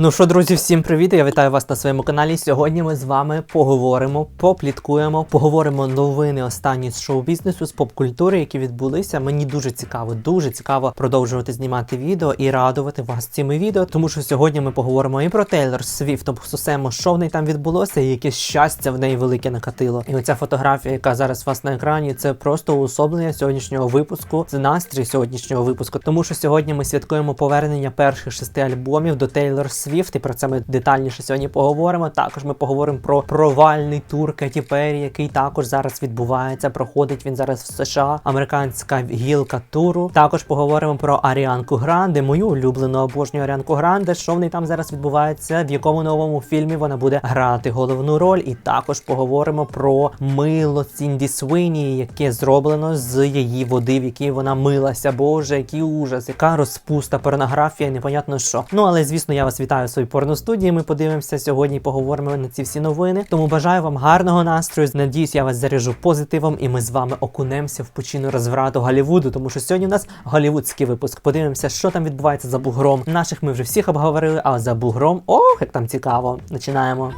Ну що, друзі, всім привіт! Я вітаю вас на своєму каналі. Сьогодні ми з вами поговоримо, попліткуємо, поговоримо новини останні з шоу-бізнесу, з поп-культури, які відбулися. Мені дуже цікаво, дуже цікаво продовжувати знімати відео і радувати вас цими відео, тому що сьогодні ми поговоримо і про Тейлор Свіфт, обсусемо, що в неї там відбулося, і яке щастя в неї велике накатило. І оця фотографія, яка зараз у вас на екрані, це просто уособлення сьогоднішнього випуску. Це настрій сьогоднішнього випуску, тому що сьогодні ми святкуємо повернення перших шести альбомів до Тейлор Свіфт, і про це ми детальніше сьогодні поговоримо. Також ми поговоримо про провальний тур Кеті Перрі, який також зараз відбувається. Проходить він зараз в США, американська гілка туру. Також поговоримо про Аріанку Гранде, мою улюблену обожнюю Аріанку Гранде. Що в неї там зараз відбувається, в якому новому фільмі вона буде грати головну роль. І також поговоримо про мило Сінді Свині, яке зроблено з її води, в якій вона милася. Боже, який ужас, яка розпуста, порнографія, непонятно що. Ну але звісно, я вас вітаю в своїй порностудії. Ми подивимося сьогодні, поговоримо на ці всі новини. Тому бажаю вам гарного настрою. Надіюсь, я вас заряжу позитивом, і ми з вами окунемося в пучину розврату Голлівуду, тому що сьогодні у нас голівудський випуск. Подивимося, що там відбувається за бугром. Наших ми вже всіх обговорили, а за бугром, ох, як там цікаво. Починаємо.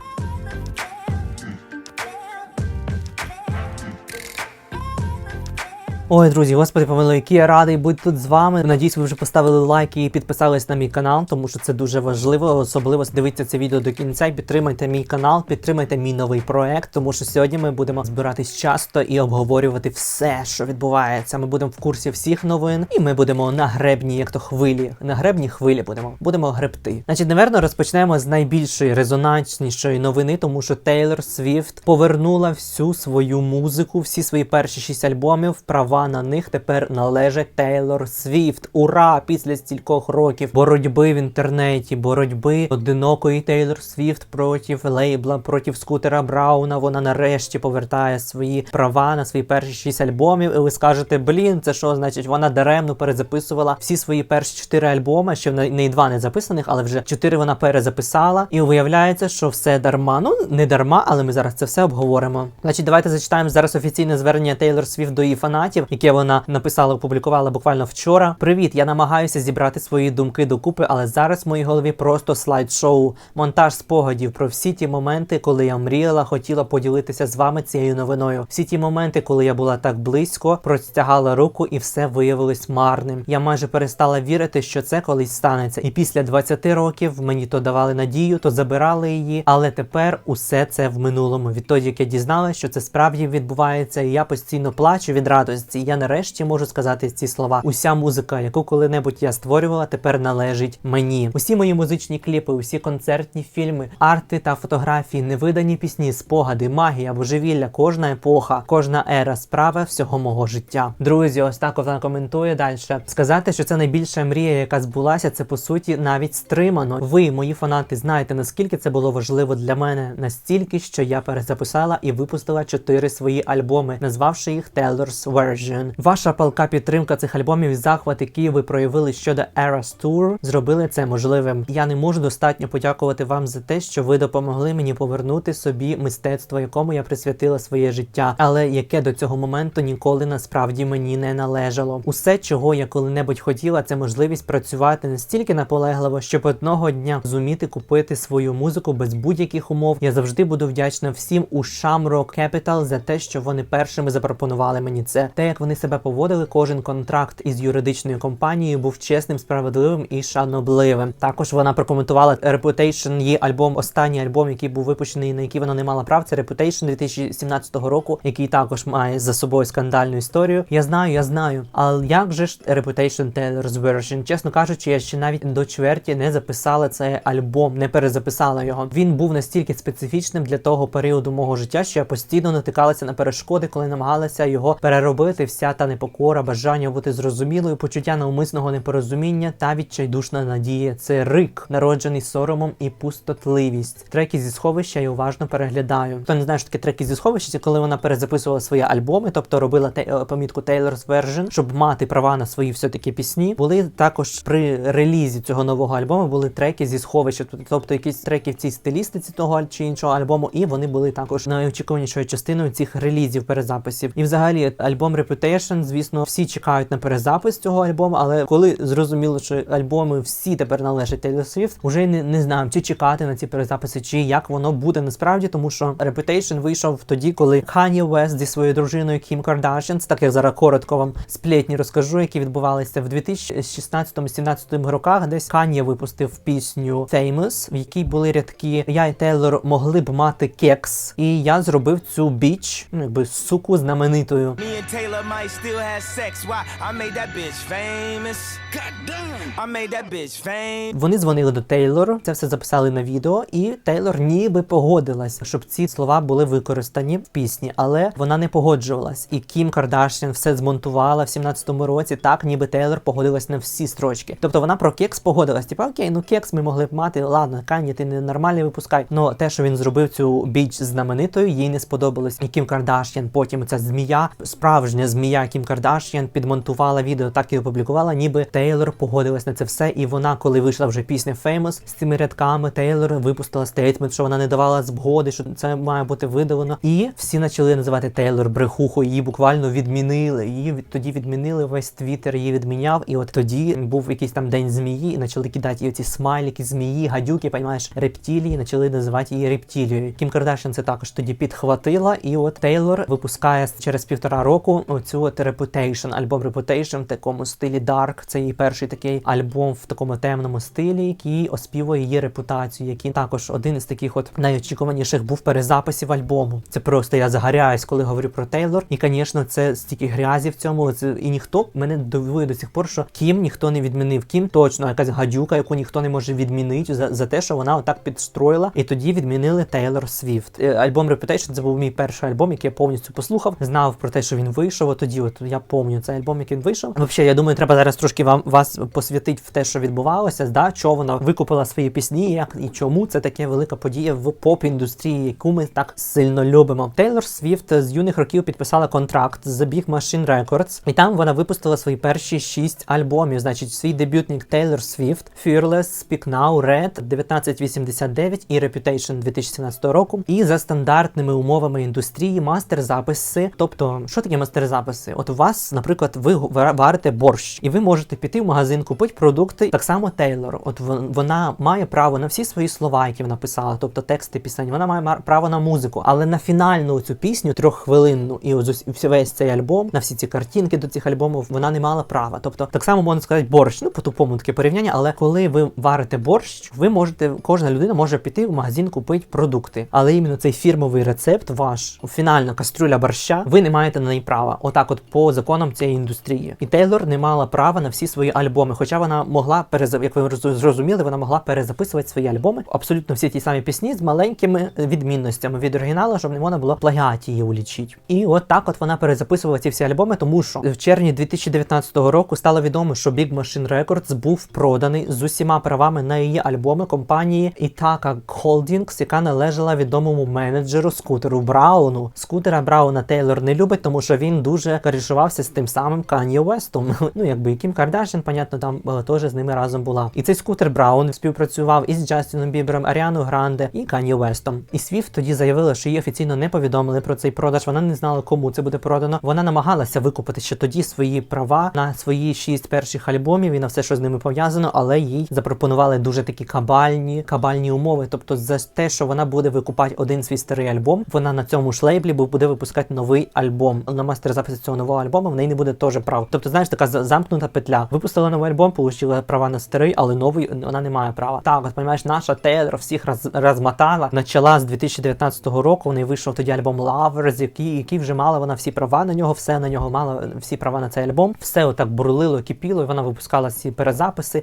Ой, друзі, господи, помилуй, який я радий бути тут з вами. Надіюсь, ви вже поставили лайк і підписались на мій канал, тому що це дуже важливо. Особливо дивіться це відео до кінця. і Підтримайте мій канал, підтримайте мій новий проект, тому що сьогодні ми будемо збиратись часто і обговорювати все, що відбувається. Ми будемо в курсі всіх новин, і ми будемо на гребні, як то хвилі. На гребні хвилі будемо. Будемо гребти. Значить, наверно, розпочнемо з найбільшої резонанснішої новини, тому що Тейлор Свіфт повернула всю свою музику, всі свої перші шість альбомів. Права на них тепер належать Тейлор Свіфт. Ура! Після стількох років боротьби в інтернеті, боротьби одинокої Тейлор Свіфт проти лейбла, проти скутера Брауна. Вона нарешті повертає свої права на свої перші шість альбомів. І ви скажете, блін, це що значить? Вона даремно перезаписувала всі свої перші чотири альбоми. Ще в неї два не записаних, але вже чотири вона перезаписала. І виявляється, що все дарма. Ну не дарма, але ми зараз це все обговоримо. Значить, давайте зачитаємо зараз офіційне звернення Тейлор Свіфт до її фанатів, яке вона написала, опублікувала буквально вчора. Привіт, я намагаюся зібрати свої думки докупи, але зараз в моїй голові просто слайд-шоу, монтаж спогадів про всі ті моменти, коли я мріяла, хотіла поділитися з вами цією новиною. Всі ті моменти, коли я була так близько, простягала руку і все виявилось марним. Я майже перестала вірити, що це колись станеться. І після 20 років мені то давали надію, то забирали її. Але тепер усе це в минулому. Відтоді, як я дізналася, що це справді відбувається, і я постійно плачу від радості. Я нарешті можу сказати ці слова. Уся музика, яку коли-небудь я створювала, тепер належить мені. Усі мої музичні кліпи, усі концертні фільми, арти та фотографії, невидані пісні, спогади, магія, божевілля, кожна епоха, кожна ера справа всього мого життя. Друзі, ось так вона коментує далі. Сказати, що це найбільша мрія, яка збулася, це по суті навіть стримано. Ви, мої фанати, знаєте наскільки це було важливо для мене, настільки, що я перезаписала і випустила чотири свої альбоми, назвавши їх Taylor's Version. Ваша палка підтримка цих альбомів і захват, які ви проявили щодо Eras Tour, зробили це можливим. Я не можу достатньо подякувати вам за те, що ви допомогли мені повернути собі мистецтво, якому я присвятила своє життя, але яке до цього моменту ніколи насправді мені не належало. Усе, чого я коли-небудь хотіла, це можливість працювати настільки наполегливо, щоб одного дня зуміти купити свою музику без будь-яких умов. Я завжди буду вдячна всім у Shamrock Capital за те, що вони першими запропонували мені це. Те, як вони себе поводили, кожен контракт із юридичною компанією був чесним, справедливим і шанобливим. Також вона прокоментувала Reputation, її альбом, останній альбом, який був випущений, на який вона не мала прав. Це Reputation 2017 року, який також має за собою скандальну історію. Я знаю, я знаю. Але як же ж Reputation Taylor's Version? Чесно кажучи, я ще навіть до чверті не записала цей альбом, не перезаписала його. Він був настільки специфічним для того періоду мого життя, що я постійно натикалася на перешкоди, коли намагалася його переробити. Вся та непокора, бажання бути зрозумілою, почуття навмисного непорозуміння та відчайдушна надія. Це рик, народжений соромом і пустотливість. Треки зі сховища я уважно переглядаю. Хто не знає, що таке треки зі сховища, це коли вона перезаписувала свої альбоми, тобто робила те, е, помітку Taylor's Version, щоб мати права на свої все таки пісні. Були також при релізі цього нового альбому були треки зі сховища, тобто якісь треки в цій стилістиці того чи іншого альбому, і вони були також найочікуванішою частиною цих релізів перезаписів. І взагалі альбом Reputation, звісно, всі чекають на перезапис цього альбому, але коли зрозуміло, що альбоми всі тепер належать Taylor Swift, уже не, не знаємо, чи чекати на ці перезаписи, чи як воно буде насправді, тому що Reputation вийшов тоді, коли Kanye West зі своєю дружиною Кім Кардашян, так я зараз коротко вам сплетні розкажу, які відбувалися в 2016-17 роках. Десь Kanye випустив пісню Famous, в якій були рядки Я і Тейлор могли б мати кекс, і я зробив цю біч, ну якби суку знаменитою. Me and Taylor might still have sex. Why? I made that bitch famous. God damn. I made that bitch famous. Вони дзвонили до Тейлор, це все записали на відео, і Тейлор ніби погодилась, щоб ці слова були використані в пісні, але вона не погоджувалась. І Кім Кардашян все змонтувала в 17-му році, так ніби Тейлор погодилась на всі строчки. Тобто вона про кекс погодилась. Типа, окей, ну кекс ми могли б мати. Ладно, Кані, ти не нормальний випускай. Но те, що він зробив цю біч знаменитою, їй не сподобалось. І Кім Кардашян, потім ця змія, справжня змія Кім Кардашян підмонтувала відео, так і опублікувала, ніби Тейлор погодилась на це все. І вона, коли вийшла вже пісня Famous з цими рядками, Тейлор випустила стейтмент, що вона не давала згоди, що це має бути видалено. І всі почали називати Тейлор брехухою. Її буквально відмінили. Її тоді відмінили весь твіттер, її відміняв. І от тоді був якийсь там день змії, і почали кидати їй ці смайлики, змії, гадюки, понімаєш, рептилії, почали називати її рептилією. Кім Кардашян це також тоді підхватила. І от Тейлор випускає через півтора року оцю от Reputation, альбом Reputation в такому стилі Dark. Це її перший такий альбом в такому темному стилі, який оспівує її репутацію, який також один із таких от найочікуваніших був перезаписів альбому. Це просто я загоряюсь, коли говорю про Тейлор. І, звісно, це стільки грязі в цьому. Це і ніхто мене дивує до сих пор, що Кім ніхто не відмінив. Кім точно якась гадюка, яку ніхто не може відмінити за, за те, що вона отак підстроїла. І тоді відмінили Тейлор Свіфт. Альбом Reputation це був мій перший альбом, який я повністю послухав. Знав про те, що він вийшов. От тоді, от я пам'ятаю цей альбом, який він вийшов. Взагалі, я думаю, треба зараз трошки вам вас посвятити в те, що відбувалося. Да, чого вона викупила свої пісні, як і чому це таке велика подія в поп-індустрії, яку ми так сильно любимо. Тейлор Свіфт з юних років підписала контракт з Big Machine Records, і там вона випустила свої перші шість альбомів. Значить, свій дебютник Taylor Swift, Fearless, Speak Now, Red, 1989 і Reputation 2017 року. І за стандартними умовами індустрії мастер-записи. Тобто, що таке мастер-записи? От у вас, наприклад, ви ва- варите борщ, і ви можете піти в магазин, купити продукти. Так само Тейлор. От вон- вона має право на всі свої слова, які вона писала, тобто тексти пісень. Вона має право на музику, але на фінальну цю пісню трьоххвилинну і ось весь цей альбом, на всі ці картинки до цих альбомів, вона не мала права. Тобто, так само можна сказати, борщ. Ну по тупому таке порівняння, але коли ви варите борщ, ви можете, кожна людина може піти в магазин купити продукти. Але іменно цей фірмовий рецепт, ваш фінальна кастрюля борща, ви не маєте на неї права. Отак, от по законам цієї індустрії. І Тейлор не мала права на всі свої альбоми. Хоча вона могла переза... як ви зрозуміли, вона могла перезаписувати свої альбоми. Абсолютно всі ті самі пісні з маленькими відмінностями від оригіналу, щоб не можна було плагіат її улічити. І от так от вона перезаписувала ці всі альбоми, тому що в червні 2019 року стало відомо, що Big Machine Records був проданий з усіма правами на її альбоми компанії Ітака Holdings, яка належала відомому менеджеру скутеру Брауну. Скутера Брауна Тейлор не любить, тому що він дуже корішувався з тим самим Кан'є Вестом. Ну якби Кім Кардашян, понятно, там е, теж з ними разом була. І цей скутер Браун співпрацював із Джастіном Бібером, Аріаною Гранде і Кан'є Вестом. І Свіфт тоді заявила, що її офіційно не повідомили про цей продаж. Вона не знала, кому це буде продано. Вона намагалася викупити ще тоді свої права на свої шість перших альбомів і на все, що з ними пов'язано, але їй запропонували дуже такі кабальні, кабальні умови. Тобто, за те, що вона буде викупати один свій старий альбом, вона на цьому ж лейблі буде випускати новий альбом. На мастер записі цього нового альбому в неї не буде теж прав. Тобто, знаєш, така замкнута петля. Випустила новий альбом, отримала права на старий, але новий вона не має права. Так, от розумієш, наша Тейлор всіх роз, розмотала. Почала з 2019 року. В неї вийшов тоді альбом Lovers, який, який вже мала вона всі права на нього, все на нього мала всі права на цей альбом. Все отак бурлило, кипіло, і вона випускала ці перезаписи,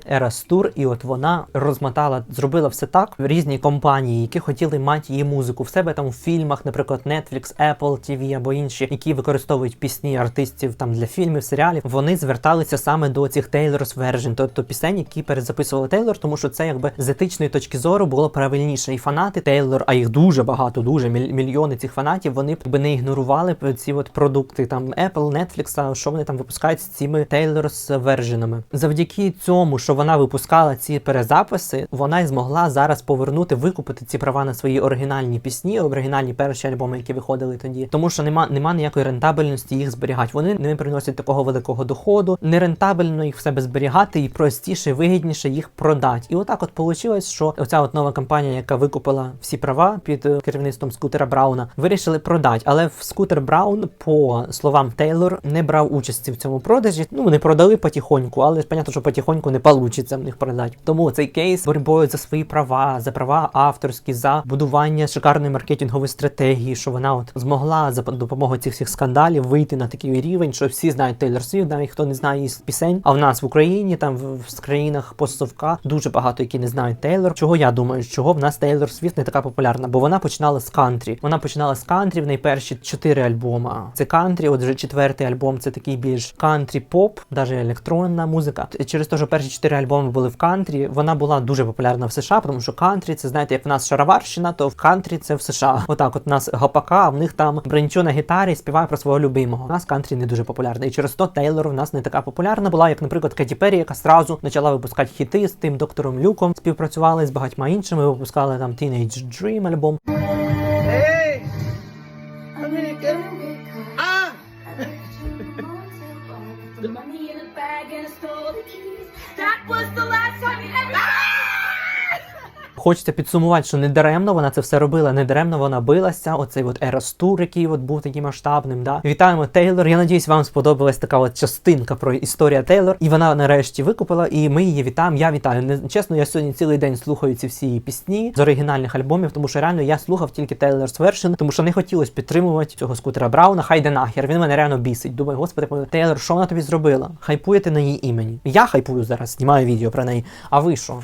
Tour, і от вона розмотала, зробила все так. Різні компанії, які хотіли мати її музику в себе там у фільмах, наприклад, Netflix, Apple TV або інші, які використовують пісні артистів там для фільмів, серіалів. Вони зверталися саме до цих Taylor's version, тобто пісень, які перезаписували Тейлор, тому що це якби з етичної точки зору було правильніше. І фанати Тейлор, а їх дуже багато, дуже міль- мільйони цих фанатів. Вони б не ігнорували ці от продукти там Apple, Netflix, що вони там випускають з цими Taylor's верженами. Завдяки цьому, що вона випускала ці перезаписи, вона й змогла зараз повернути, викупити ці права на свої оригінальні пісні, оригінальні перші альбоми, які виходили тоді. Тому що нема, нема ніякої рентабельності їх зберігати. Вони не приносять такого великого доходу, нерентабельно їх в себе зберігати і простіше, вигідніше їх продати. І отак от вийшло, що оця от нова компанія, яка викупила всі права під е, керівництвом скутера Брауна, вирішили продати. Але в скутер Браун, по словам Тейлор, не брав участі в цьому продажі. Ну вони продали потихоньку, але понятно, що потихоньку не вийде в них продати. Тому цей кейс боротьбою за свої права, за права авторські, за будування шикарної маркетингової стратегії, що вона от змогла за допомогою цих всіх скандалів вийти на такий рівень, що всі знають Тейлор Свіфт, навіть хто не знає її пісень. А в нас в Україні, там в, країнах постсовка, дуже багато які не знають Тейлор. Чого я думаю, чого в нас Тейлор Свіфт не така популярна? Бо вона починала з кантрі. Вона починала з кантрі в неї перші чотири альбома. Це кантрі, от вже четвертий альбом, це такий більш кантрі поп, навіть електронна музика. Через те, що перші чотири альбоми були в кантрі, вона була дуже популярна в США, тому що кантрі це знаєте, як в нас шароварщина, то в кантрі це в США. Отак, от у нас гопака, а в них там бренчо на гітарі співає про свого любимого. У нас кантрі не дуже популярна. І через то Тейлор у нас не така популярна була, як, наприклад, Кеті Перрі, яка сразу почала випускати хіти з тим доктором Люком, співпрацювали з багатьма іншими, випускали там Teenage Dream альбом. Hey, I'm gonna get Ah! The money in a bag and I stole the keys. That was the Хочеться підсумувати, що не даремно вона це все робила, не даремно вона билася. Оцей от Ерос Тур, який от був таким масштабним. Да? Вітаємо Тейлор. Я надіюсь, вам сподобалась така от частинка про історія Тейлор. І вона нарешті викупила, і ми її вітаємо. Я вітаю. Не чесно, я сьогодні цілий день слухаю ці всі її пісні з оригінальних альбомів, тому що реально я слухав тільки Тейлор's Version, тому що не хотілося підтримувати цього скутера Брауна. Хай де нахер. Він мене реально бісить. Думаю, господи, Тейлор, що вона тобі зробила? Хайпуєте на її імені. Я хайпую зараз, знімаю відео про неї. А ви що?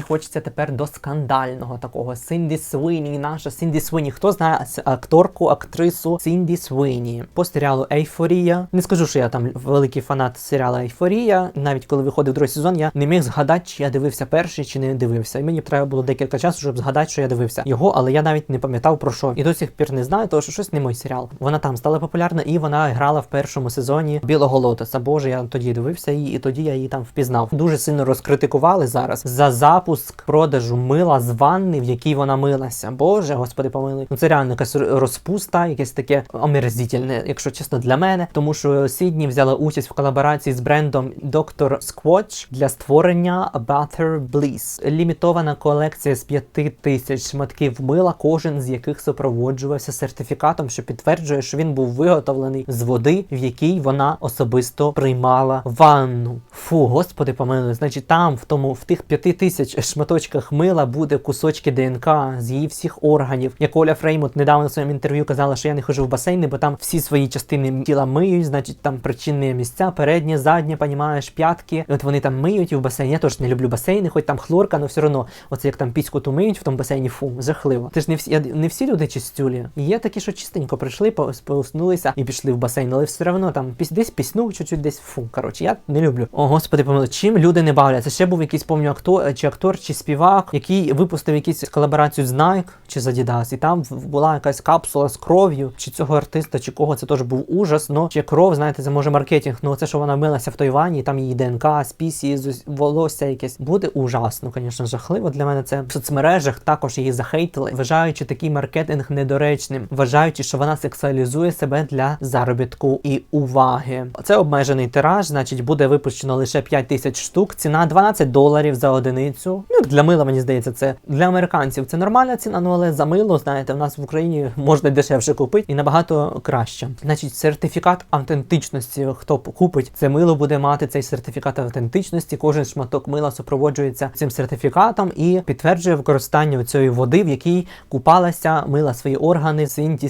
І хочеться тепер до скандального такого Синді Свині, наша Синді Свині. Хто знає акторку, актрису Синді Свині по серіалу Ейфорія? Не скажу, що я там великий фанат серіалу Ейфорія. Навіть коли виходив другий сезон, я не міг згадати, чи я дивився перший, чи не дивився. І мені треба було декілька часу, щоб згадати, що я дивився його, але я навіть не пам'ятав про що. І до сих пір не знаю, тому що щось не мій серіал. Вона там стала популярна, і вона грала в першому сезоні Білого Лотоса. Боже, я тоді дивився її, і тоді я її там впізнав. Дуже сильно розкритикували зараз за запуск продажу мила з ванни, в якій вона милася. Боже, господи, помилуй. Ну це реально якась розпуста, якесь таке омерзительне, якщо чесно, для мене. Тому що Сідні взяла участь в колаборації з брендом Dr. Squatch для створення Butter Bliss. Лімітована колекція з 5 тисяч шматків мила, кожен з яких супроводжувався сертифікатом, що підтверджує, що він був виготовлений з води, в якій вона особисто приймала ванну. Фу, господи, помилуй. Значить, там в тому в тих 5 тисяч шматочках мила буде кусочки ДНК з її всіх органів. Як Оля Фреймут недавно в своєму інтерв'ю казала, що я не хожу в басейни, бо там всі свої частини тіла миють, значить там причинні місця, переднє, заднє, понімаєш, п'ятки. І от вони там миють і в басейні. Я теж не люблю басейни, хоч там хлорка, але все одно, оце як там піську ту миють в тому басейні, фу, жахливо. Ти ж не всі я- не всі люди чистюлі. Є такі, що чистенько прийшли, по- сполоснулися і пішли в басейн, але все одно там піс- десь піснув, чуть-чуть десь фу. Коротше, я не люблю. О, господи, помилуй, чим люди не бавляться? Ще був якийсь помню актор, чи актор, чи співак, який випустив якусь колаборацію з Nike чи з Adidas, і там була якась капсула з кров'ю, чи цього артиста, чи кого це теж був ужас. Ну чи кров, знаєте, це може маркетинг. Ну це що вона милася в той ванні, там її ДНК, спісі, з- волосся якесь. Буде ужасно, звісно, жахливо для мене це в соцмережах також її захейтили, вважаючи такий маркетинг недоречним, вважаючи, що вона сексуалізує себе для заробітку і уваги. Це обмежений тираж, значить, буде випущено лише 5 тисяч штук. Ціна 12 доларів за одиницю. Ну як для мила, мені здається, це для американців це нормальна ціна, ну але за мило, знаєте, в нас в Україні можна дешевше купити і набагато краще. Значить, сертифікат автентичності. Хто купить це мило, буде мати цей сертифікат автентичності. Кожен шматок мила супроводжується цим сертифікатом і підтверджує використання цієї води, в якій купалася, мила свої органи, Синті.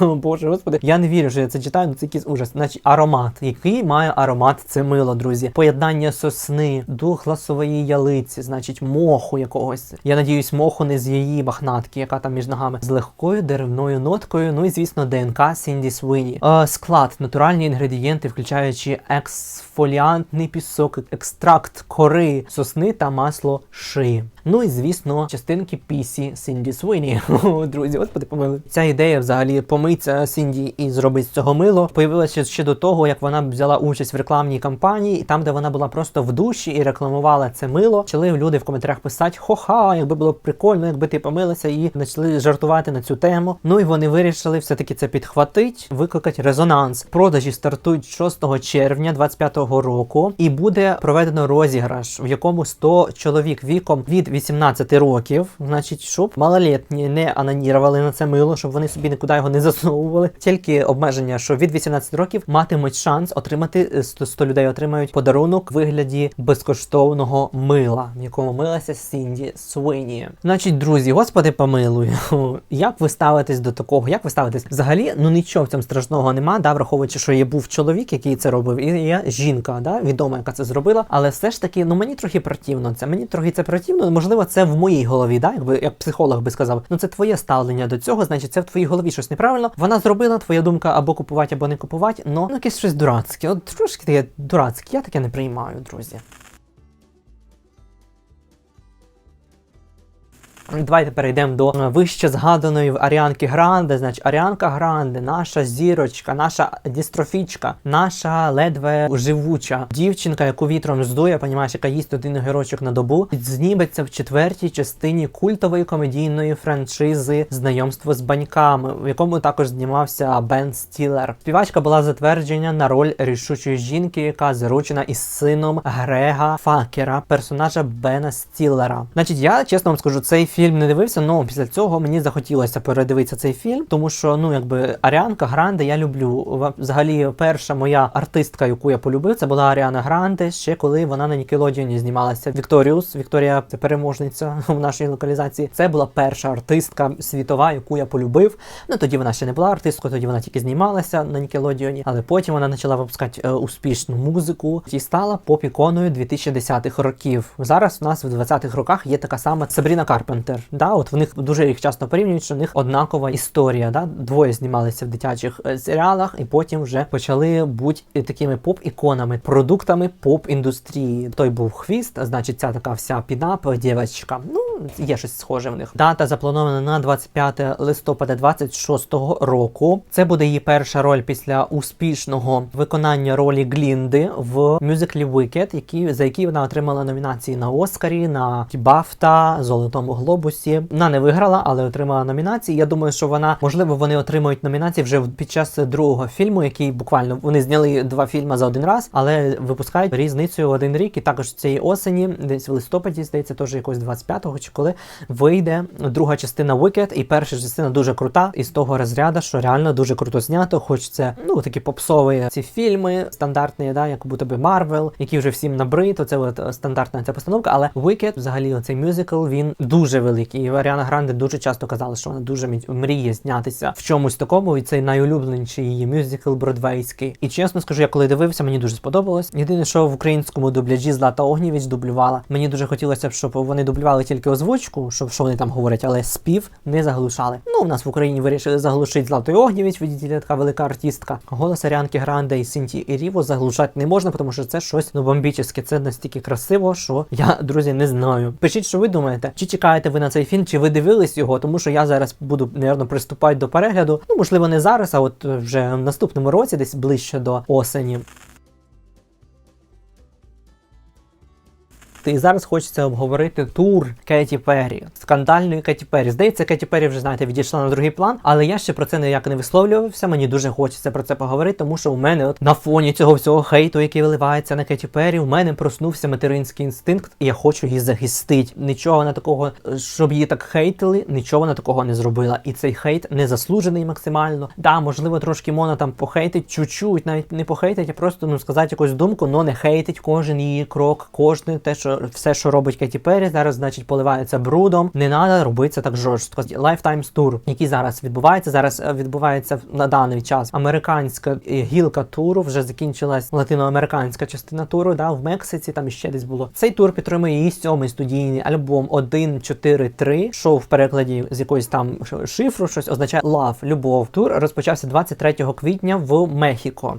О, Боже, господи, я не вірю, що я це читаю. Ну це якийсь ужас. Значить, аромат. Який має аромат це мило, друзі? Поєднання сосни, дух ласової ялиці, значить, моху якогось. Я надіюсь, моху не з її бахнатки, яка там між ногами, з легкою деревною ноткою. Ну і звісно, ДНК Сінді Свині. Е, склад, натуральні інгредієнти, включаючи ексфоліантний пісок, екстракт кори, сосни та масло ши. Ну і звісно, частинки пісі Сінді Свині. Друзі, господи, помили. Ця ідея взагалі помиться Сінді і зробить з цього мило. Появилася ще до того, як вона взяла участь в рекламній кампанії, і там, де вона була просто в душі і рекламувала це мило, почали люди в коментарях писати: Хо-ха, якби було прикольно, якби ти помилася, і почали жартувати на цю тему. Ну і вони вирішили все-таки це підхватить, викликати резонанс. Продажі стартують 6 червня 25-го року, і буде проведено розіграш, в якому 100 чоловік віком від 18 років, значить, щоб малолетні не анонірували на це мило, щоб вони собі нікуди його не засовували. Тільки обмеження, що від 18 років матимуть шанс отримати е, 100, 100 людей отримають подарунок в вигляді безкоштовного мила, в якому милася Сінді Суині. Значить, друзі, господи, помилуй. Як ви ставитесь до такого? Як ви ставитесь? Взагалі, ну нічого в цьому страшного нема, да, враховуючи, що є був чоловік, який це робив, і є жінка, да, відома, яка це зробила. Але все ж таки, ну мені трохи противно це. Мені трохи це противно. Можливо, це в моїй голові, да, якби як психолог би сказав. Ну це твоє ставлення до цього, значить, це в твоїй голові щось неправильно. Вона зробила твоя думка або купувати, або не купувати. Ну, ну якесь щось дурацьке. От трошки таке дурацьке. Я таке не приймаю, друзі. Давайте перейдемо до е, вище згаданої в Аріанки Гранде. Значить, Аріанка Гранде, наша зірочка, наша дістрофічка, наша ледве живуча дівчинка, яку вітром здує, понімаєш, яка їсть один огірочок на добу, зніметься в четвертій частині культової комедійної франшизи Знайомство з баньками, в якому також знімався Бен Стілер. Співачка була затверджена на роль рішучої жінки, яка заручена із сином Грега Факера, персонажа Бена Стілера. Значить, я чесно вам скажу, цей фільм не дивився, але після цього мені захотілося передивитися цей фільм, тому що ну якби Аріанка Гранде я люблю. Взагалі, перша моя артистка, яку я полюбив, це була Аріана Гранде, ще коли вона на Нікелодіоні знімалася. Вікторіус, Вікторія це переможниця в нашій локалізації. Це була перша артистка світова, яку я полюбив. Ну тоді вона ще не була артисткою, тоді вона тільки знімалася на Нікелодіоні, але потім вона почала випускати е, успішну музику і стала поп-іконою 2010-х років. Зараз у нас в 20-х роках є така сама Сабріна Карпентер. Да, от в них дуже їх часто порівнюють, що в них однакова історія. Да? Двоє знімалися в дитячих е, серіалах, і потім вже почали бути такими поп-іконами, продуктами поп-індустрії. Той був хвіст, значить, ця така вся підап, дівчинка. Ну, є щось схоже в них. Дата запланована на 25 листопада 26-го року. Це буде її перша роль після успішного виконання ролі Глінди в мюзиклі Wicked, які, за які вона отримала номінації на Оскарі, на Бафта, Золотому Глобусі. Вона не виграла, але отримала номінації. Я думаю, що вона, можливо, вони отримують номінації вже під час другого фільму, який буквально вони зняли два фільми за один раз, але випускають різницею в один рік. І також цієї осені, десь в листопаді, здається, теж якось 25-го чи коли вийде друга частина Wicked, і перша частина дуже крута, із того розряду, що реально дуже круто знято. Хоч це ну такі попсові ці фільми, стандартні, да, як будто би Марвел, які вже всім набрид, Це от е, стандартна ця постановка. Але Wicked, взагалі, оцей мюзикл, він дуже великий. І Аріана Гранде дуже часто казала, що вона дуже мріє знятися в чомусь такому, і цей найулюбленіший її мюзикл бродвейський. І чесно скажу, я коли дивився, мені дуже сподобалось. Єдине, що в українському дубляжі Злата Огнєвіч дублювала. Мені дуже хотілося б, щоб вони дублювали тільки озвучку, щоб що вони там говорять, але спів не заглушали. Ну, у нас в Україні вирішили заглушити Златою Огнєвіч, видите, така велика артистка. Голос Аріанки Гранде і Синті Іріво заглушати не можна, тому що це щось ну бомбічне. Це настільки красиво, що я, друзі, не знаю. Пишіть, що ви думаєте, чи чекаєте ви на цей фільм, чи ви дивились його, тому що я зараз буду, мабуть, приступати до перегляду. Ну, можливо, не зараз, а от вже в наступному році, десь ближче до осені. І зараз хочеться обговорити тур Кеті Перрі, скандальної Кеті Перрі. Здається, Кеті Перрі вже знаєте відійшла на другий план, але я ще про це ніяк не висловлювався. Мені дуже хочеться про це поговорити, тому що у мене от на фоні цього всього хейту, який виливається на Кеті Перрі, у мене проснувся материнський інстинкт, і я хочу її захистити. Нічого вона такого, щоб її так хейтили, нічого вона такого не зробила. І цей хейт не заслужений максимально. Да, можливо, трошки Мона там похейтить, чуть-чуть, навіть не похейтить, а просто ну сказати якусь думку, но не хейтить кожен її крок, кожне те, що все, що робить Кеті Перрі, зараз, значить, поливається брудом. Не треба робити це так жорстко. Lifetimes Tour, який зараз відбувається, зараз е, відбувається на даний час. Американська е, гілка туру вже закінчилась латиноамериканська частина туру. Да, в Мексиці там іще десь було. Цей тур підтримує її сьомий студійний альбом 1.4.3, що в перекладі з якоїсь там шифру щось означає love, любов. Тур розпочався 23 квітня в Мехіко.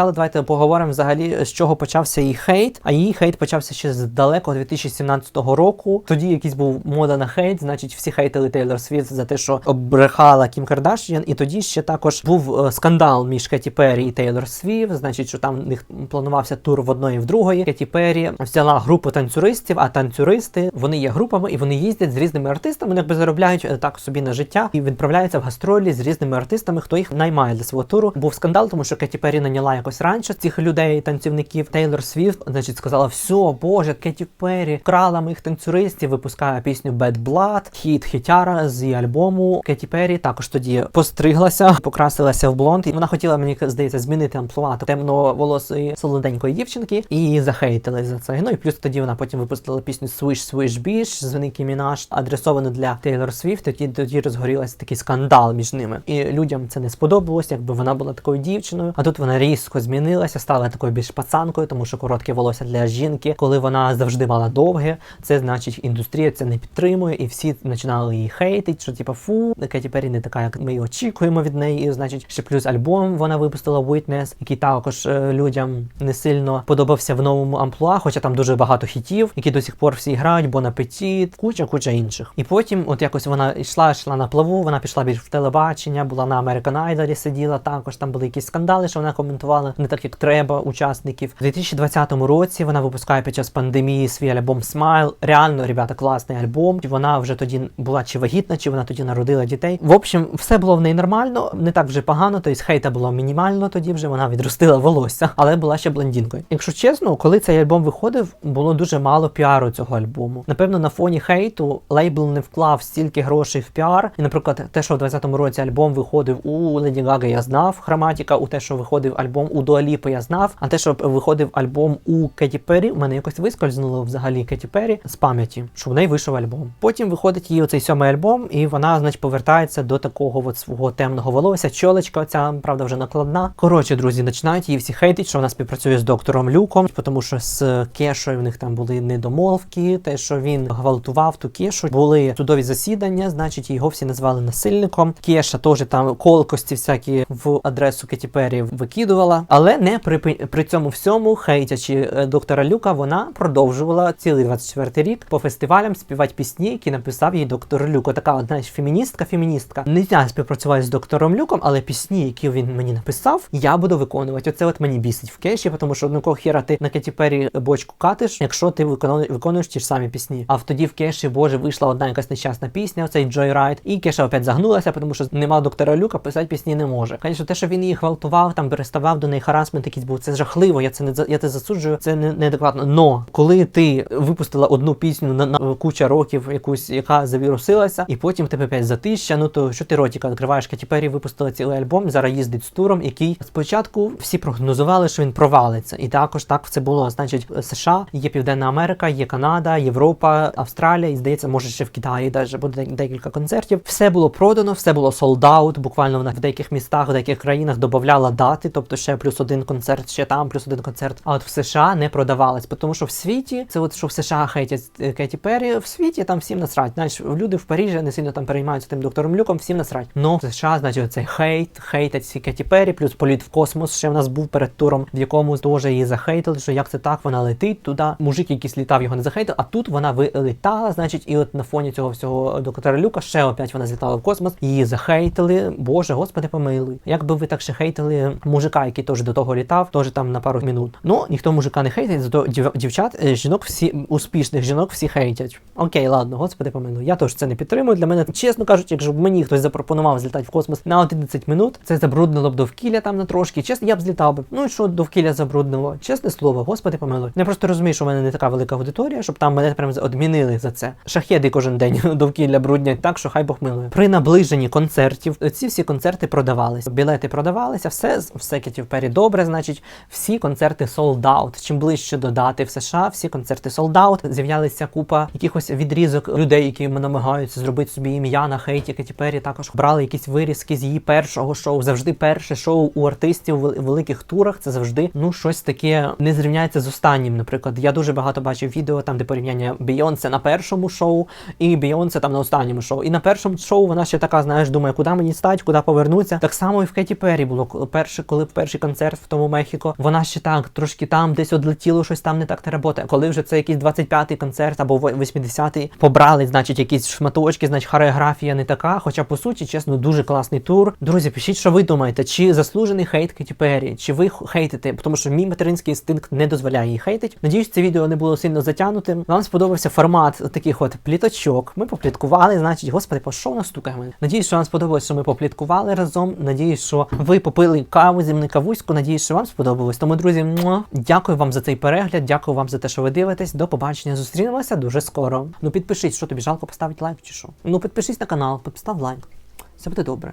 Спочатку давайте поговоримо взагалі, з чого почався її хейт. А її хейт почався ще з далекого 2017 року. Тоді якийсь був мода на хейт, значить, всі хейтили Тейлор Свіфт за те, що обрехала Кім Кардашіан. І тоді ще також був е, скандал між Кеті Перрі і Тейлор Свіфт. Значить, що там в них планувався тур в одної і в другої. Кеті Перрі взяла групу танцюристів, а танцюристи вони є групами і вони їздять з різними артистами, якби заробляють е, так собі на життя і відправляються в гастролі з різними артистами, хто їх наймає для свого туру. Був скандал, тому що Кеті Перрі наняла якось раніше цих людей, танцівників. Тейлор Свіфт, значить, сказала: все, боже, Кеті Перрі крала моїх танцюристів, випускає пісню Bad Blood, хіт хітяра з її альбому. Кеті Перрі також тоді постриглася, покрасилася в блонд. І вона хотіла, мені здається, змінити амплуа темноволосої солоденької дівчинки, і захейтили за це. Ну і плюс тоді вона потім випустила пісню Swish Swish Bish з Nicki Minaj, адресовану для Тейлор Свіфт. Тоді тоді розгорілася такий скандал між ними. І людям це не сподобалось, якби вона була такою дівчиною. А тут вона різко змінилася, стала такою більш пацанкою, тому що коротке волосся для жінки, коли вона завжди мала довге, це значить індустрія це не підтримує, і всі починали її хейтити, що типа фу, Кеті Перрі не така, як ми її очікуємо від неї. І значить, ще плюс альбом вона випустила Witness, який також е, людям не сильно подобався в новому амплуа, хоча там дуже багато хітів, які до сих пор всі грають, Bon Appetit, куча, куча інших. І потім, от якось вона йшла, йшла на плаву, вона пішла більш в телебачення, була на American Idol, сиділа також. Там були якісь скандали, що вона коментувала не так, як треба учасників. У 2020 році вона випускає під час пандемії свій альбом Smile. Реально, ребята, класний альбом. Вона вже тоді була чи вагітна, чи вона тоді народила дітей. В общем, все було в неї нормально, не так вже погано. Тобто хейта було мінімально тоді вже вона відростила волосся, але була ще блондинкою. Якщо чесно, коли цей альбом виходив, було дуже мало піару цього альбому. Напевно, на фоні хейту лейбл не вклав стільки грошей в піар. І, наприклад, те, що в 2020 році альбом виходив у Леді Гаги, я знав. Хроматіка, у те, що виходив альбом у Дуаліпи, я знав. А те, що виходив альбом у Кеті Перрі, у мене якось вискользнуло взагалі Кеті Перрі з пам'яті, що в неї вийшов альбом. Потім виходить її оцей сьомий альбом, і вона, значить, повертається до такого от свого темного волосся. Чолочка, оця, правда, вже накладна. Коротше, друзі, починають її всі хейтить, що вона співпрацює з доктором Люком, тому що з Кешою в них там були недомовки, те, що він гвалтував ту Кешу, були судові засідання, значить, його всі назвали насильником. Кеша теж там колкості всякі в адресу Кеті Перрі викидувала, але не при, при цьому всьому, хейтячи е, доктора Люка, вона продовжувала цілий 24 рік по фестивалям співати пісні, які написав їй доктор Люк. Така, от, знаєш, феміністка, феміністка. Не я співпрацюваю з доктором Люком, але пісні, які він мені написав, я буду виконувати. Оце от мені бісить в кеші, тому що одного хіра ти на Кеті Перрі бочку катиш, якщо ти виконуєш, ті ж самі пісні. А в тоді в кеші, боже, вийшла одна якась нещасна пісня, оцей Joyride, і кеша опять загнулася, тому що нема доктора Люка, писати пісні не може. Звісно, те, що він її гвалтував, там переставав до неї харасмент якийсь був, це жахливо. Я це не я це засуджую. Це не неадекватно. Но коли ти випустила одну пісню на, на куча років, якусь, яка завірусилася, і потім тебе опять затища, ну то що ти ротіка відкриваєш? Кеті Перрі випустила цілий альбом. Зараз їздить з туром, який спочатку всі прогнозували, що він провалиться, і також так це було. Значить, США, є Південна Америка, є Канада, Європа, Австралія, і здається, може ще в Китаї даже буде декілька концертів. Все було продано, все було солдаут. Буквально вона в деяких містах, в деяких країнах додавала дати, тобто ще плюс один концерт, ще там, плюс один концерт. А от в США не продавалось, тому що в світі це от що в США хейтять е, Кеті Перрі, в світі там всім насрать. Знаєш, люди в Парижі не сильно там переймаються тим доктором Люком, всім насрать. Но в США, значить, цей хейт, хейтять всі Кеті Перрі, плюс політ в космос ще в нас був перед туром, в якому теж її захейтили, що як це так, вона летить туди. Мужик, якийсь літав, його не захейтив, а тут вона вилітала, значить, і от на фоні цього всього доктора Люка ще опять вона злітала в космос, її захейтили. Боже, господи, помилуй. Як би ви так ще хейтили мужика, який теж до того літав, теж там на пару минут. Ну ніхто мужика не хейтить, зато дів- дівчат, е, жінок всі успішних жінок всі хейтять. Окей, ладно, господи, помилуй. Я теж це не підтримую. Для мене, чесно кажучи, якщо б мені хтось запропонував злітати в космос на 11 минут, це забруднило б довкілля там на трошки. Чесно, я б злітав би. Ну і що довкілля забруднило? Чесне слово, господи, помилуй. Я просто розумію, що в мене не така велика аудиторія, щоб там мене прям одмінили за це. Шахеди кожен день довкілля бруднять так, що хай Бог милує. При наближенні концертів ці всі концерти продавалися. Білети продавалися, все все Кеті Пері добре. Значить, всі концерти sold out. Чим ближче до дати в США, всі концерти sold out. З'являлися купа якихось відрізок людей, які намагаються зробити собі ім'я на хейті Кеті. Також брали якісь вирізки з її першого шоу. Завжди перше шоу у артистів в великих турах. Це завжди ну щось таке не зрівняється з останнім. Наприклад, я дуже багато бачив відео там, де порівняння Бейонсе на першому шоу і Бейонсе там на останньому шоу. І на першому шоу вона ще така, знаєш, думає, куди мені стать, куди повернутися. Так само і в Кеті Перрі було перше, коли перший концерт в тому Мехіко. Вона ще так трошки там десь одлетіло, щось там не так не робота. Коли вже це якийсь 25-й концерт або 80-й, побрали, значить, якісь шматочки, значить, хореографія не така. Хоча, по суті, чесно, дуже класний тур. Друзі, пишіть, що ви думаєте, чи заслужений хейт Кеті Перрі, чи ви хейтите, тому що мій материнський інстинкт не дозволяє її хейтити. Надіюсь, це відео не було сильно затягнутим. Вам сподобався формат таких от пліточок. Ми попліткували, значить, господи, по що нас стукає? Надіюсь, що вам сподобалось, що ми попліткували разом. Надіюсь, що ви попили каву зі мною кавуську. Надіюсь, що вам сподобалось. Тому, друзі, муа, дякую вам за цей перегляд. Дякую вам за те, що ви дивитесь. До побачення. Зустрінемося дуже скоро. Ну підпишись, що тобі жалко поставити лайк чи що. Ну підпишись на канал, постав лайк. Все буде добре.